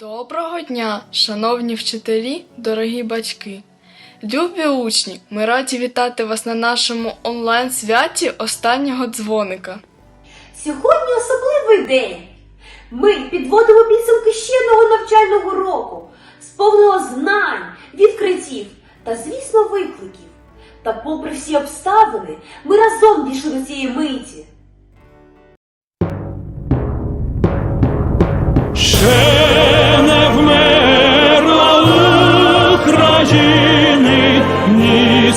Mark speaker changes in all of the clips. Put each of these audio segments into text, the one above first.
Speaker 1: Доброго дня, шановні вчителі, дорогі батьки. Любі учні, ми раді вітати вас на нашому онлайн-святі останнього дзвоника.
Speaker 2: Сьогодні особливий день. Ми підводимо підсумки ще одного навчального року, сповненого знань, відкриттів та, звісно, викликів. Та, попри всі обставини, ми разом дійшли до цієї миті.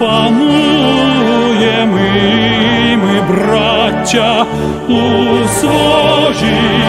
Speaker 3: запануємо і ми, браття, у своїй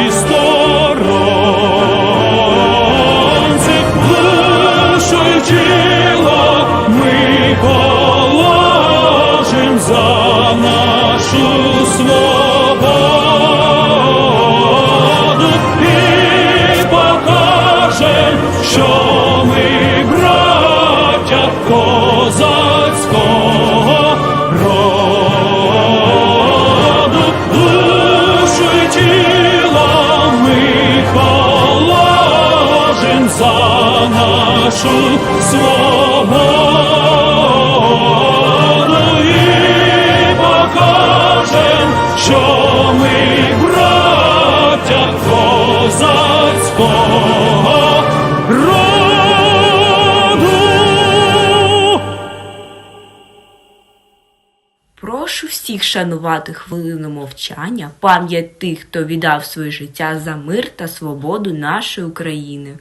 Speaker 4: Прошу всіх шанувати хвилину мовчання, пам'ять тих, хто віддав своє життя за мир та свободу нашої України.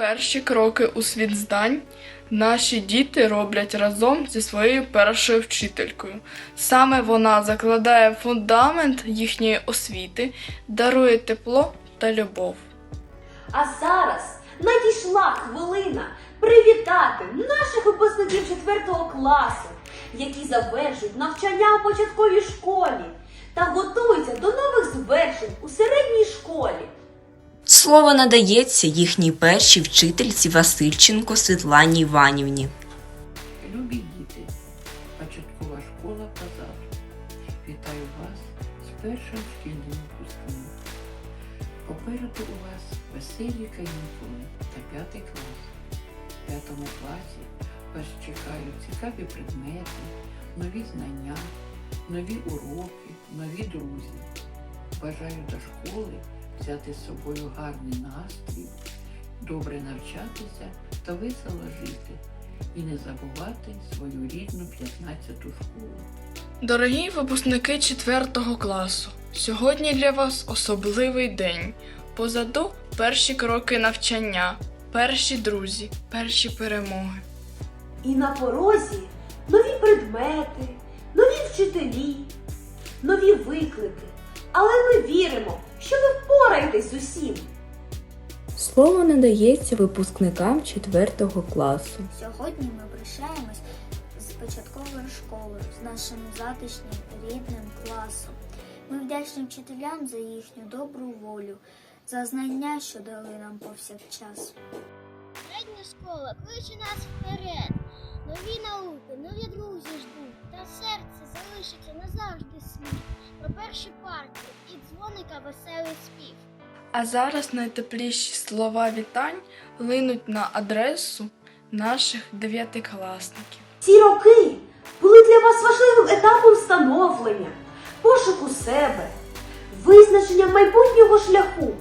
Speaker 1: Перші кроки у світ здань наші діти роблять разом зі своєю першою вчителькою. Саме вона закладає фундамент їхньої освіти, дарує тепло та любов.
Speaker 2: А зараз надійшла хвилина привітати наших випускників 4 класу, які завершують навчання у початковій школі та готуються до нових звершень у середній школі.
Speaker 4: Слово надається їхній першій вчительці Васильченко Світлані Іванівні.
Speaker 5: Любі діти, початкова школа Казар. Вітаю вас з першим шкільним випускним. Попереду у вас веселі канікули та п'ятий клас. В п'ятому класі вас чекають цікаві предмети, нові знання, нові уроки, нові друзі. Бажаю до школи взяти з собою гарний настрій, добре навчатися та весело жити і не забувати свою рідну 15-ту школу.
Speaker 1: Дорогі випускники 4 класу, сьогодні для вас особливий день. Позаду перші кроки навчання, перші друзі, перші перемоги.
Speaker 2: І на порозі нові предмети, нові вчителі, нові виклики. Але ми віримо, що ви впораєтесь з усім.
Speaker 4: Слово надається випускникам 4 класу.
Speaker 6: Сьогодні ми прощаємось з початковою школою, з нашим затишнім рідним класом. Ми вдячні вчителям за їхню добру волю, за знання, що дали нам повсякчас.
Speaker 7: Середня школа кличе нас вперед. Нові науки, нові друзі ждуть, та серце залишиться назавжди сміх про перші парки і дзвоника веселий спів.
Speaker 1: А зараз найтепліші слова вітань линуть на адресу наших дев'ятикласників.
Speaker 2: Ці роки були для вас важливим етапом становлення, пошуку себе, визначення майбутнього шляху.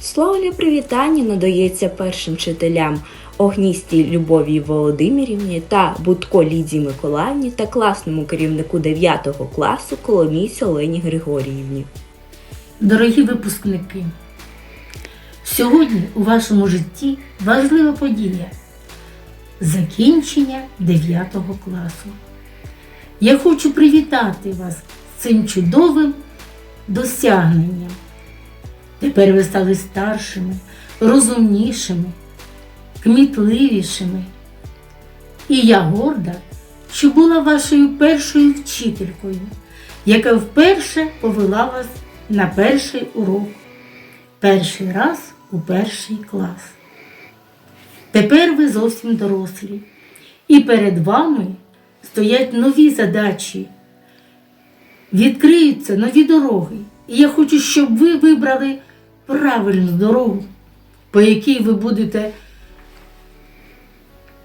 Speaker 4: Слово для привітання надається першим вчителям Огністій Любові Володимирівні та Будко Лідії Миколаївні та класному керівнику 9 класу Коломійці Олені Григоріївні.
Speaker 8: Дорогі випускники, сьогодні у вашому житті важлива подія закінчення 9 класу. Я хочу привітати вас з цим чудовим досягненням. Тепер ви стали старшими, розумнішими, кмітливішими. І я горда, що була вашою першою вчителькою, яка вперше повела вас на перший урок, перший раз у перший клас. Тепер ви зовсім дорослі, і перед вами стоять нові задачі, відкриються нові дороги. І я хочу, щоб ви вибрали правильну дорогу, по якій ви будете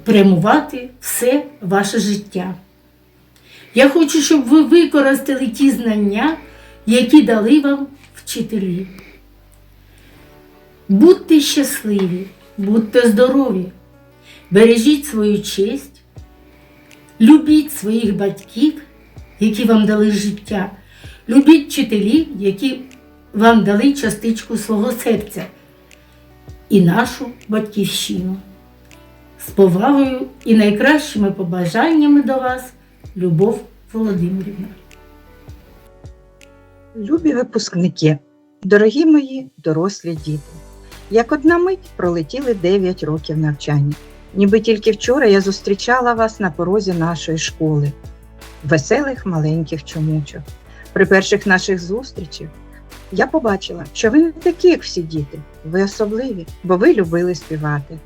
Speaker 8: прямувати все ваше життя. Я хочу, щоб ви використали ті знання, які дали вам вчителі. Будьте щасливі, будьте здорові, бережіть свою честь, любіть своїх батьків, які вам дали життя, любіть вчителів, які вам дали частичку свого серця і нашу батьківщину. З повагою і найкращими побажаннями до вас, Любов Володимирівна.
Speaker 9: Любі випускники, дорогі мої дорослі діти, як одна мить пролетіли 9 років навчання. Ніби тільки вчора я зустрічала вас на порозі нашої школи, веселих маленьких чомучок. При перших наших зустрічах я побачила, що ви не такі, як всі діти, ви особливі, бо ви любили співати.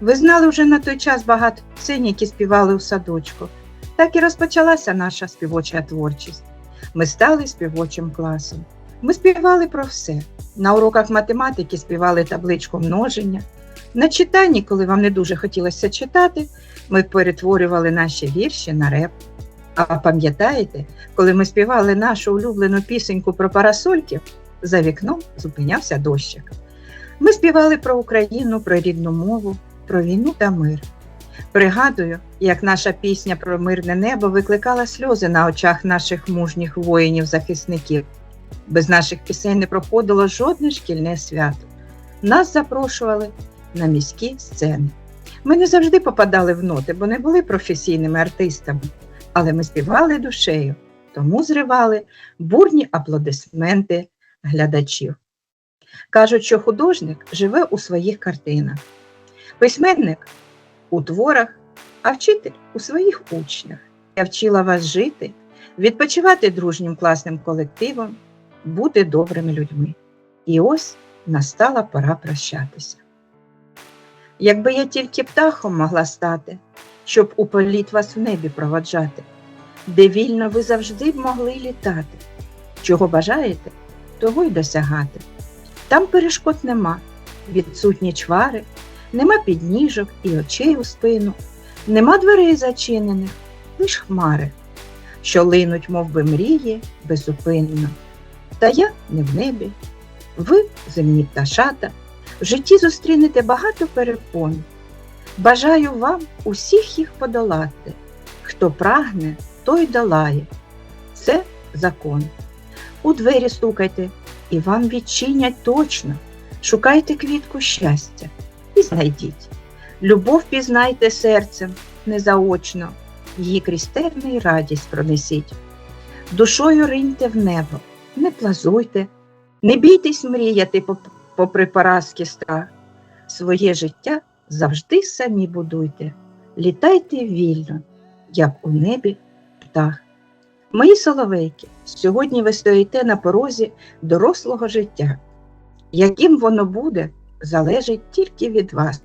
Speaker 9: Ви знали вже на той час багато пісень, які співали у садочку. Так і розпочалася наша співоча творчість. Ми стали співочим класом. Ми співали про все. На уроках математики співали табличку множення. На читанні, коли вам не дуже хотілося читати, ми перетворювали наші вірші на реп. А пам'ятаєте, коли ми співали нашу улюблену пісеньку про парасольків, за вікном зупинявся дощик. Ми співали про Україну, про рідну мову, про війну та мир. Пригадую, як наша пісня про мирне небо викликала сльози на очах наших мужніх воїнів-захисників. Без наших пісень не проходило жодне шкільне свято. Нас запрошували на міські сцени. Ми не завжди попадали в ноти, бо не були професійними артистами, але ми співали душею, тому зривали бурні аплодисменти глядачів. Кажуть, що художник живе у своїх картинах, письменник у творах, а вчитель у своїх учнях. Я вчила вас жити, відпочивати дружнім класним колективом, бути добрими людьми. І ось настала пора прощатися. Якби я тільки птахом могла стати, щоб у політ вас в небі проводжати, де вільно ви завжди б могли літати. Чого бажаєте, того й досягати. Там перешкод нема, відсутні чвари, нема підніжок і очей у спину, нема дверей зачинених, лиш хмари, що линуть, мов би, мрії безупинно. Та я не в небі, ви земні пташата, в житті зустрінете багато перепон. Бажаю вам усіх їх подолати. Хто прагне, той долає. Це закон. У двері стукайте, і вам відчинять точно. Шукайте квітку щастя і знайдіть. Любов пізнайте серцем незаочно, її крізь терни й радість пронесіть. Душою риньте в небо, не плазуйте, не бійтесь мріяти попри поразки страх. Своє життя завжди самі будуйте, літайте вільно, як у небі птах. Мої соловейки, сьогодні ви стоїте на порозі дорослого життя. Яким воно буде, залежить тільки від вас.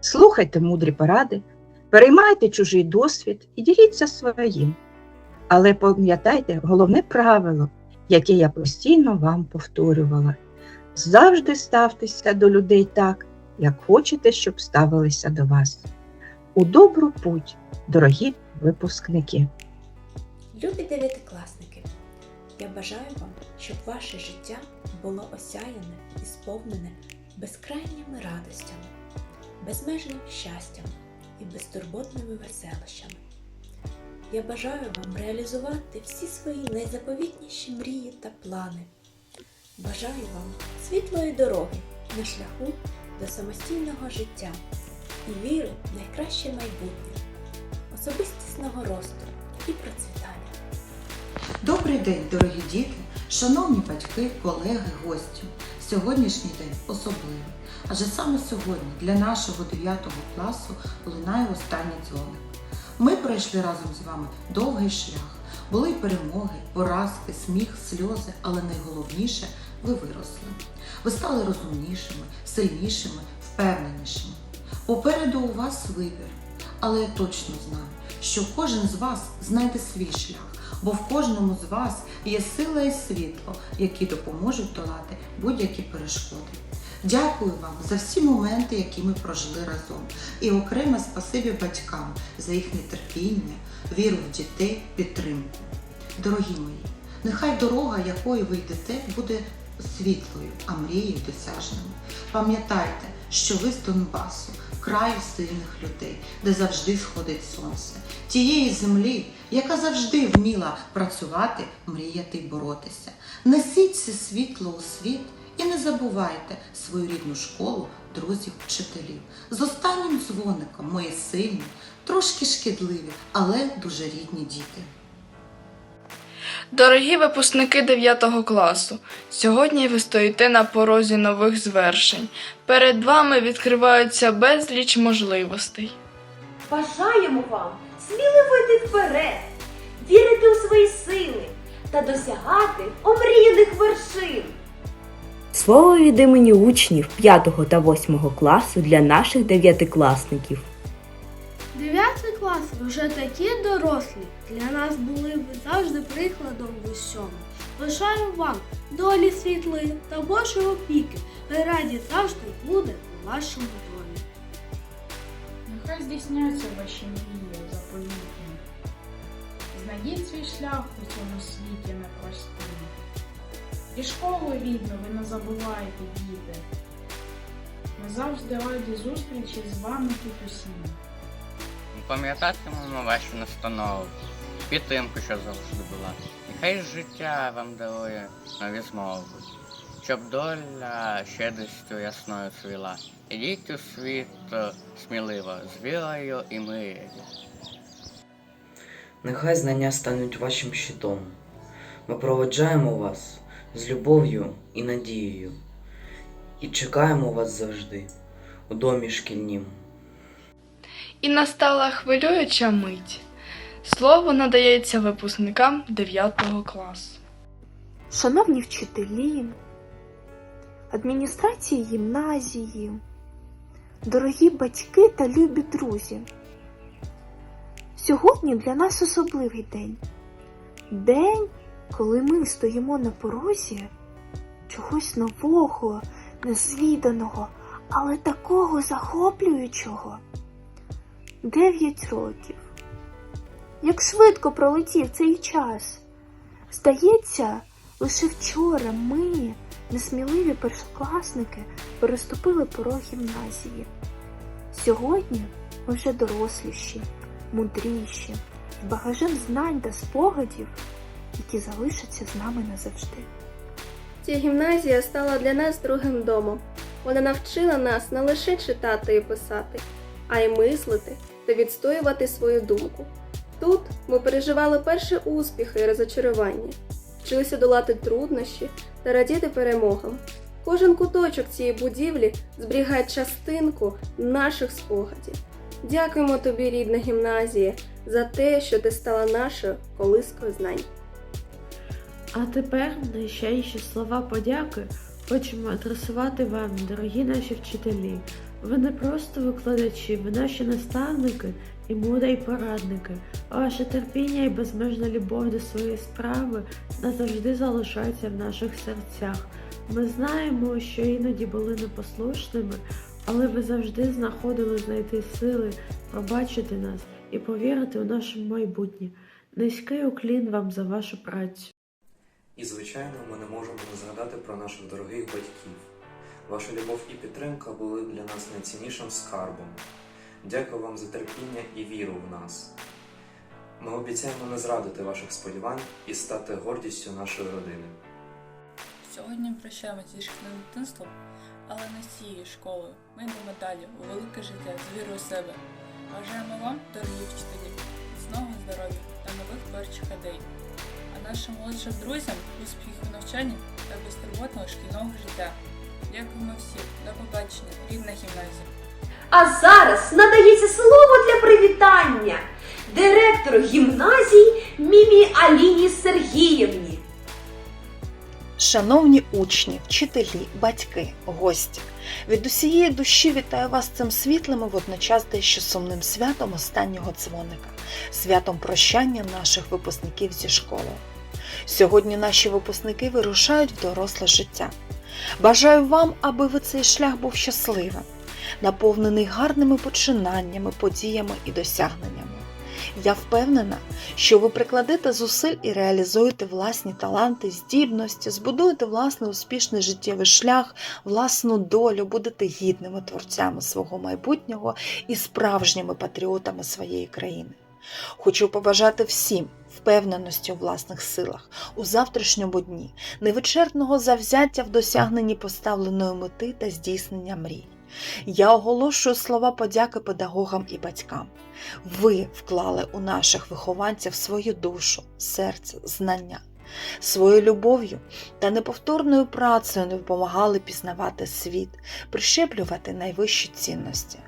Speaker 9: Слухайте мудрі поради, переймайте чужий досвід і діліться своїм. Але пам'ятайте головне правило, яке я постійно вам повторювала. Завжди ставтеся до людей так, як хочете, щоб ставилися до вас. У добру путь, дорогі випускники!
Speaker 4: Любі дев'ятикласники, я бажаю вам, щоб ваше життя було осяяне і сповнене безкрайніми радостями, безмежним щастям і безтурботними веселощами. Я бажаю вам реалізувати всі свої найзаповітніші мрії та плани. Бажаю вам світлої дороги на шляху до самостійного життя і віри в найкраще майбутнє, особистісного росту і процвітання.
Speaker 10: Добрий день, дорогі діти, шановні батьки, колеги, гості. Сьогоднішній день особливий, адже саме сьогодні для нашого 9 класу лунає останній дзвоник. Ми пройшли разом з вами довгий шлях. Були перемоги, поразки, сміх, сльози, але найголовніше ви виросли. Ви стали розумнішими, сильнішими, впевненішими. Попереду у вас вибір, але я точно знаю, що кожен з вас знайде свій шлях, бо в кожному з вас є сила і світло, які допоможуть долати будь-які перешкоди. Дякую вам за всі моменти, які ми прожили разом, і окремо спасибі батькам за їхнє терпіння, віру в дітей, підтримку. Дорогі мої, нехай дорога, якою ви йдете, буде світлою, а мрії досяжними. Пам'ятайте, що ви з Донбасу, краю сильних людей, де завжди сходить сонце, тієї землі, яка завжди вміла працювати, мріяти й боротися. Несіть це світло у світ і не забувайте свою рідну школу, друзів, вчителів. З останнім дзвоником, мої сильні, трошки шкідливі, але дуже рідні діти.
Speaker 1: Дорогі випускники 9 класу, сьогодні ви стоїте на порозі нових звершень. Перед вами відкриваються безліч можливостей.
Speaker 2: Бажаємо вам сміливо йти вперед, вірити у свої сили та досягати омріяних вершин.
Speaker 4: Слово від імені учнів 5 та 8 класу для наших дев'ятикласників.
Speaker 11: Дев'ятий клас, вже такі дорослі. Для нас були ви завжди прикладом в усьому. Бажаю вам долі світлої та Божої опіки. Ми раді завжди буде у вашому домі.
Speaker 12: Нехай здійсняться ваші мрії заповітні. Знайдіть свій шлях у цьому світі непростим. І школу рідну ви не забувайте, діти. Ми завжди раді зустрічі з вами тут усім.
Speaker 13: Пам'ятатимемо ваші настанови, підтримку, що завжди була. Нехай життя вам дарує нові змови, щоб доля щедрістю ясною цвіла. Ідіть у світ е, сміливо, з вірою і мир'ю.
Speaker 14: Нехай знання стануть вашим щитом. Ми проведжаємо вас з любов'ю і надією. І чекаємо вас завжди у домі шкільнім.
Speaker 1: І настала хвилююча мить. Слово надається випускникам 9 класу.
Speaker 15: Шановні вчителі, адміністрації гімназії, дорогі батьки та любі друзі. Сьогодні для нас особливий день. День, коли ми стоїмо на порозі чогось нового, незвіданого, але такого захоплюючого. Дев'ять років. Як швидко пролетів цей час. Здається, лише вчора ми, несміливі першокласники, переступили порог гімназії. Сьогодні ми вже доросліші, мудріші, з багажем знань та спогадів, які залишаться з нами назавжди.
Speaker 11: Ця гімназія стала для нас другим домом. Вона навчила нас не лише читати і писати, а й мислити та відстоювати свою думку. Тут ми переживали перші успіхи і розочарування, вчилися долати труднощі та радіти перемогам. Кожен куточок цієї будівлі зберігає частинку наших спогадів. Дякуємо тобі, рідна гімназія, за те, що ти стала нашою колискою знань.
Speaker 16: А тепер найщиріші слова подяки хочемо адресувати вам, дорогі наші вчителі. Ви не просто викладачі, ви наші наставники і мудрі порадники. Ваше терпіння і безмежна любов до своєї справи назавжди залишаються в наших серцях. Ми знаємо, що іноді були непослушними, але ви завжди знаходили знайти сили, пробачити нас і повірити у наше майбутнє. Низький уклін вам за вашу працю.
Speaker 17: І, звичайно, ми не можемо не згадати про наших дорогих батьків. Ваша любов і підтримка були для нас найціннішим скарбом. Дякую вам за терпіння і віру в нас. Ми обіцяємо не зрадити ваших сподівань і стати гордістю нашої родини.
Speaker 18: Сьогодні прощаємося зі шкільним дитинством, але не з цією школою. Ми йдемо далі у велике життя з вірою в себе. Бажаємо вам, дорогі вчителі, міцного здоров'я та нових творчих ідей. А нашим молодшим друзям успіхів у навчанні та безтурботного шкільного життя. Дякуємо всім. До побачення, рідна гімназія.
Speaker 2: А зараз надається слово для привітання директору гімназії Мімі Аліні Сергіївні.
Speaker 19: Шановні учні, вчителі, батьки, гості, від усієї душі вітаю вас цим світлим і водночас дещо сумним святом останнього дзвоника, святом прощання наших випускників зі школи. Сьогодні наші випускники вирушають в доросле життя. Бажаю вам, аби ви цей шлях був щасливим, наповнений гарними починаннями, подіями і досягненнями. Я впевнена, що ви прикладете зусиль і реалізуєте власні таланти, здібності, збудуєте власний успішний життєвий шлях, власну долю, будете гідними творцями свого майбутнього і справжніми патріотами своєї країни. Хочу побажати всім впевненості у власних силах, у завтрашньому дні, невичерпного завзяття в досягненні поставленої мети та здійснення мрій. Я оголошую слова подяки педагогам і батькам. Ви вклали у наших вихованців свою душу, серце, знання. Своєю любов'ю та неповторною працею не допомагали пізнавати світ, прищеплювати найвищі цінності.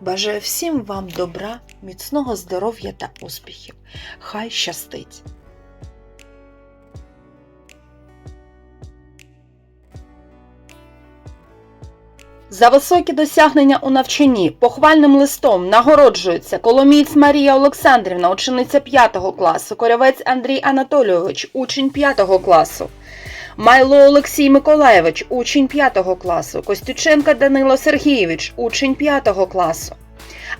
Speaker 19: Бажаю всім вам добра, міцного здоров'я та успіхів. Хай щастить! За високі досягнення у навчанні похвальним листом нагороджується Коломієць Марія Олександрівна, учениця 5 класу, Корявець Андрій Анатолійович, учень 5 класу. Майло Олексій Миколаєвич, учень 5 класу, Костюченка Данило Сергійович, учень 5 класу.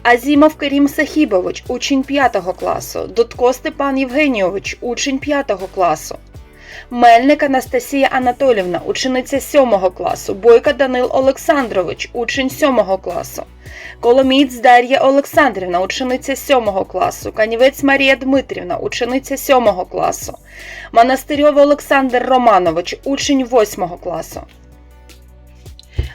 Speaker 19: Азімов Керім Сахібович, учень 5 класу, Дудко Степан Євгенійович, учень 5 класу. Мельник Анастасія Анатолівна, учениця 7 класу, Бойка Данил Олександрович, учень 7 класу. Коломіць Дар'я Олександрівна, учениця 7 класу, Канівець Марія Дмитрівна, учениця 7 класу, Монастирьов Олександр Романович, учень 8 класу.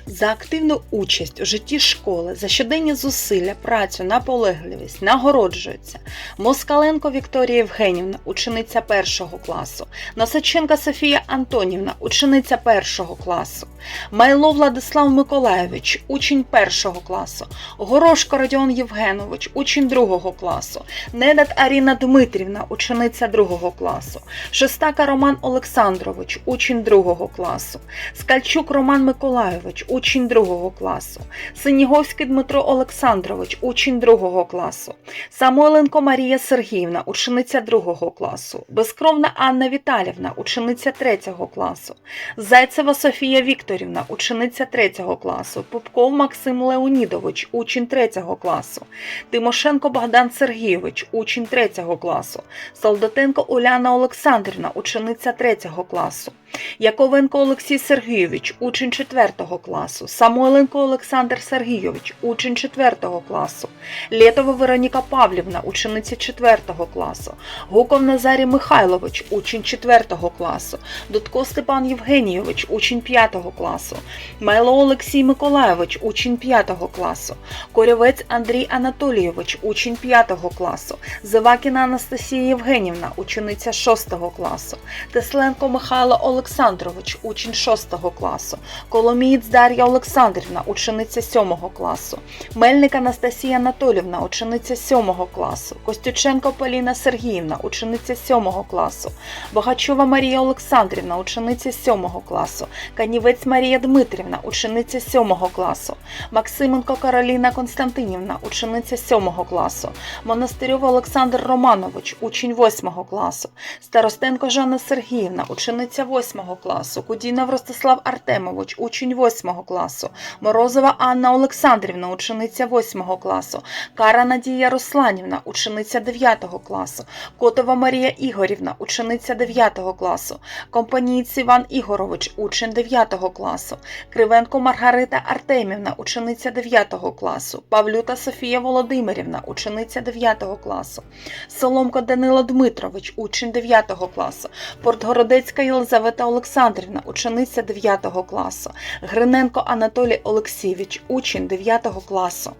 Speaker 19: За активну участь у житті школи, за щоденні зусилля, працю, наполегливість нагороджується. Москаленко Вікторія Євгенівна, учениця першого класу, Носаченка Софія Антонівна, учениця першого класу, Майло Владислав Миколаєвич, учень першого класу, Горошко Родіон Євгенович, учень другого класу, Недат Аріна Дмитрівна, учениця другого класу, Шестака Роман Олександрович, учень другого класу, Скальчук Роман Миколайович, учень другого класу, Синіговський Дмитро Олександрович, учень другого класу, Самойленко Марія Сергіївна, учениця другого класу, Безкровна Анна Віталівна, учениця третього класу, Зайцева Софія Вікторівна, учениця третього класу, Попков Максим Леонідович, учень третього класу, Тимошенко Богдан Сергійович, учень третього класу, Солдатенко Уляна Олександрівна, учениця третього класу. Яковенко Олексій Сергійович, учень 4 класу, Самойленко Олександр Сергійович, учень 4 класу, Лєтова Вероніка Павлівна, учениця 4 класу, Гуков Назарій Михайлович, учень 4 класу, Дудко Степан Євгенійович, учень 5 класу, Майло Олексій Миколайович, учень 5 класу, Корівець Андрій Анатолійович, учень 5 класу, Зевакіна Анастасія Євгенівна, учениця 6 класу, Тесленко Михайло Олександрович, учень 6 класу, Коломієць Дар'я Дар'я Олександрівна, учениця 7 класу, Мельник Анастасія Анатолівна, учениця 7 класу, Костюченко Поліна Сергіївна, учениця 7 класу, Богачова Марія Олександрівна, учениця 7 класу, Канівець Марія Дмитрівна, учениця 7 класу, Максименко Кароліна Константинівна, учениця 7 класу, Монастирьов Олександр Романович, учень 8 класу, Старостенко Жанна Сергіївна, учениця 8 класу, Кудінов Ростислав Артемович, учень 8 класу, Морозова Анна Олександрівна, учениця 8 класу, Кара Надія Русланівна, учениця 9 класу, Котова Марія Ігорівна, учениця 9 класу, Компанієць Іван Ігорович, учень 9 класу, Кривенко Маргарита Артемівна, учениця 9 класу, Павлюта Софія Володимирівна, учениця 9 класу, Соломко Данило Дмитрович, учень 9 класу, Портгородецька Єлизавета Олександрівна, учениця 9 класу, Гриненко Анатолій Олексійович, учень 9 класу.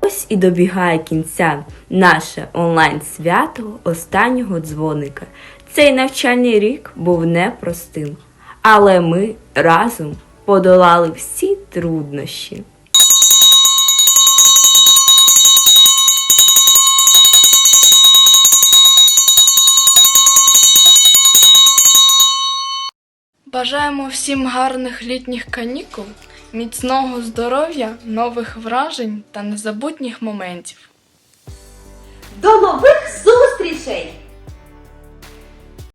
Speaker 4: Ось і добігає кінця наше онлайн-свято останнього дзвоника. Цей навчальний рік був непростим, але ми разом подолали всі труднощі.
Speaker 1: Бажаємо всім гарних літніх канікул, міцного здоров'я, нових вражень та незабутніх моментів.
Speaker 2: До нових зустрічей!